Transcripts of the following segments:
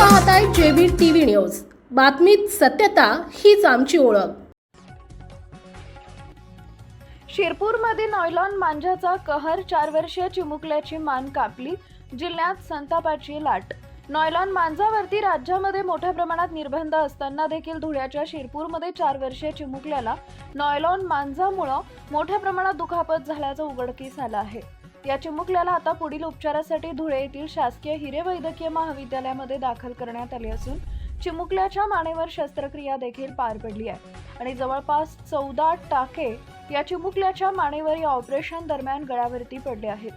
पाहताय JB TV news. बातमीत सत्यता हीच आमची ओळख. शिरपूरमध्ये नॉयलॉन मांजाचा कहर चार वर्षीय चिमुकल्याची मान कापली जिल्ह्यात संतापाची लाट. नॉयलॉन मांजावरती राज्यामध्ये मोठ्या प्रमाणात निर्बंध असताना देखील धुळ्याच्या शिरपूरमध्ये चार वर्षीय चिमुकल्याला नॉयलॉन मांजामुळं मोठ्या प्रमाणात दुखापत झाल्याचं उघडकीस आलं आहे. या चिमुकल्याला आता पुढील उपचारासाठी धुळे येथील शासकीय हिरे वैद्यकीय महाविद्यालयामध्ये दाखल करण्यात आले असून चिमुकल्याच्या मानेवर शस्त्रक्रिया देखील पार पडली आहे. आणि जवळपास चौदा टाके या चिमुकल्याच्या मानेवर या ऑपरेशन दरम्यान गळ्यावरती पडले आहेत.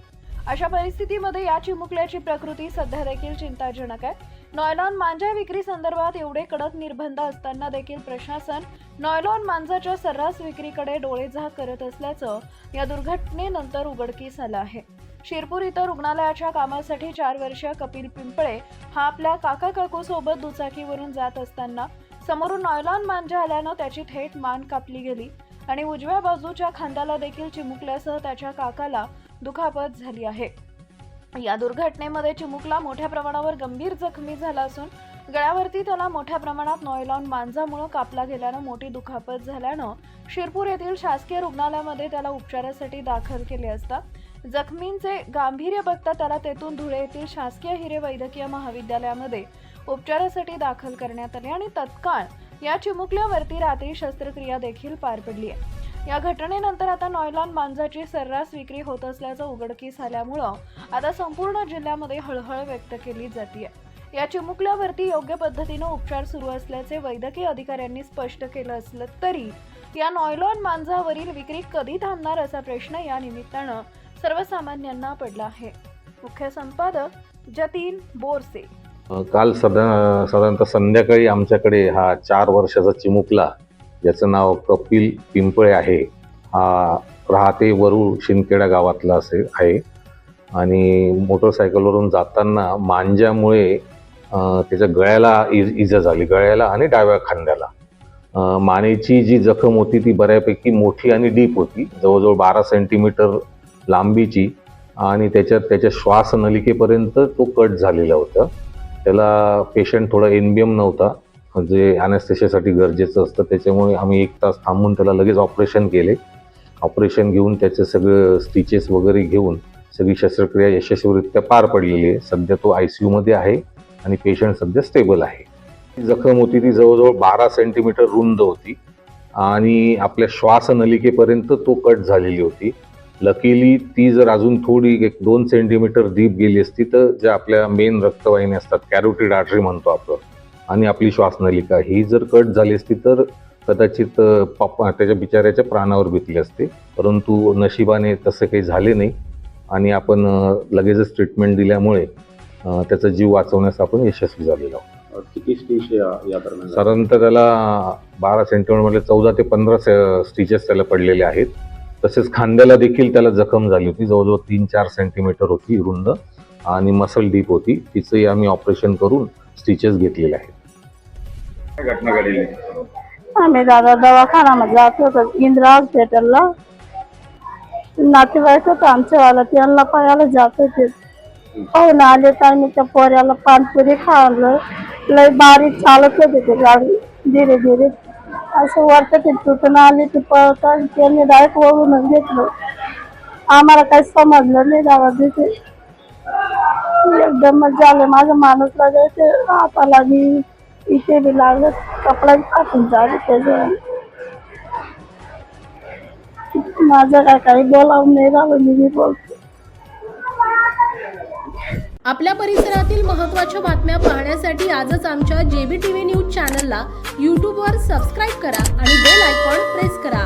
अशा परिस्थितीमध्ये या चिमुकल्याची प्रकृती सध्या देखील चिंताजनक आहे. नॉयलॉन मांजा विक्री संदर्भात एवढे कडक निर्बंध असताना देखील प्रशासन नॉयलॉन मांजाच्या सर्रास विक्रीकडे डोळेझाक करत असल्याचं या दुर्घटनेनंतर उघडकीस आलं आहे. शिरपूर इथं रुग्णालयाच्या कामासाठी चार वर्षीय कपिल पिंपळे हा आपल्या काका काकू सोबत दुचाकीवरून जात असताना समोरून नॉयलॉन मांजा आल्यानं त्याची थेट मान कापली गेली आणि उजव्या बाजूच्या खांद्याला देखील चिमुकल्यासह त्याच्या काकाला दुखापत झाली आहे. या दुर्घटनेमध्ये चिमुकला मोठ्या प्रमाणावर गंभीर जखमी झाला असून गळ्यावरती त्याला मोठ्या प्रमाणात नॉयलॉन मांजामुळं कापला गेल्यानं मोठी दुखापत झाल्यानं शिरपूर येथील शासकीय रुग्णालयामध्ये त्याला उपचारासाठी दाखल केले असता जखमींचे गांभीर्य बघता त्याला तेथून धुळे येथील शासकीय हिरे वैद्यकीय महाविद्यालयामध्ये उपचारासाठी दाखल करण्यात आले आणि तत्काळ या चिमुकल्यावरती रात्री शस्त्रक्रिया देखील पार पडली आहे. या घटनेनंतर आता नॉयलॉन मांजाची सर्रास विक्री होत असल्याचं उघडकीस आल्यामुळं आता संपूर्ण जिल्ह्यामध्ये हळहळ व्यक्त केली जाते या चिमुकल्यावरती योग्य पद्धतीनं उपचार सुरू असल्याचे वैद्यकीय अधिकाऱ्यांनी स्पष्ट केलं असलं तरी या नॉयलॉन मांजावरील विक्री कधी थांबणार असा प्रश्न या निमित्तानं सर्वसामान्यांना पडला आहे. मुख्य संपादक जतीन बोरसे. काल सदा साधारणतः संध्याकाळी आमच्याकडे हा चार वर्षाचा चिमुकला ज्याचं नाव कपिल पिंपळे आहे हा राहते वरुळ शिंदखेडा गावातला असे आहे. आणि मोटरसायकलवरून जाताना मांज्यामुळे त्याच्या गळ्याला इज इजा झाली गळ्याला आणि डाव्या खांद्याला. मानेची जी जखम होती ती बऱ्यापैकी मोठी आणि डीप होती जवळजवळ बारा सेंटीमीटर लांबीची आणि त्याच्यात त्याच्या श्वास नलिकेपर्यंत तो कट झालेला होता. त्याला पेशंट थोडा एम बी एम नव्हता म्हणजे जे अॅनेस्थेशियासाठी गरजेचं असतं. त्याच्यामुळे आम्ही एक तास थांबून त्याला लगेच ऑपरेशन केले. ऑपरेशन घेऊन त्याचे सगळं स्टिचेस वगैरे घेऊन सगळी शस्त्रक्रिया यशस्वीरित्या पार पडलेली आहे. सध्या तो आय सी यूमध्ये आहे आणि पेशंट सध्या स्टेबल आहे. जखम होती ती जवळजवळ बारा सेंटीमीटर रुंद होती आणि आपल्या श्वासनलिकेपर्यंत तो कट झालेली होती. लकीली ती जर अजून थोडी एक दोन सेंटीमीटर डीप गेली असती तर ज्या आपल्या मेन रक्तवाहिनी असतात कॅरोटिड आर्टरी म्हणतो आपण आणि आपली श्वासनलिका. ही जर कट झाली असती तर कदाचित अ, पप्पा त्याच्या बिचाऱ्याच्या प्राणावर बेतले असते. परंतु नशिबाने तसं काही झाले नाही. आणि आपण लगेचच ट्रीटमेंट दिल्यामुळे त्याचा जीव वाचवण्यास आपण यशस्वी झालेलो आहोत. किती स्टिच या दरम्यान? साधारणतः त्याला बारा सेंटीमीटरमध्ये चौदा ते पंधरा स्टिचेस त्याला पडलेले आहेत. तसेच खांद्याला देखील त्याला जखम झाली होती. जवळजवळ तीन चार सेंटीमीटर होती रुंद आणि मसल डीप होती. तिचंही आम्ही ऑपरेशन करून स्टिचेस घेतलेले आहेत. काय घटना घडली? आम्ही दादा दवाखान्यामध्ये जात होतो इंदिरा हॉस्पिटलला. नातेवाईक होतं आमच्यावाला त्यांना पायाला जात होते. पाहून आले तर आम्ही त्या पोऱ्याला पानपुरी खावलं लय बारीक चालत होते ते गाडी धीरे धीरे. असं वाटतं ते तुटून आले ते पळत आले. त्यांनी डायरेक्ट वळूनच घेतलं. आम्हाला काही समजलं नाही गावात तिथे एकदमच झालं माझं माणूस लागायचे हाताला मी इथे बी लागलं कपडा फाटून झाले त्याच्यावर माझं काय काही बोलावून नाही झालं मी बी बोलते. आपल्या परिसरातील महत्त्वाच्या बातम्या पाहण्यासाठी आजच आमच्या जेबी टीव्ही न्यूज चॅनलला यूट्यूबवर सबस्क्राईब करा आणि बेल आयकॉन प्रेस करा.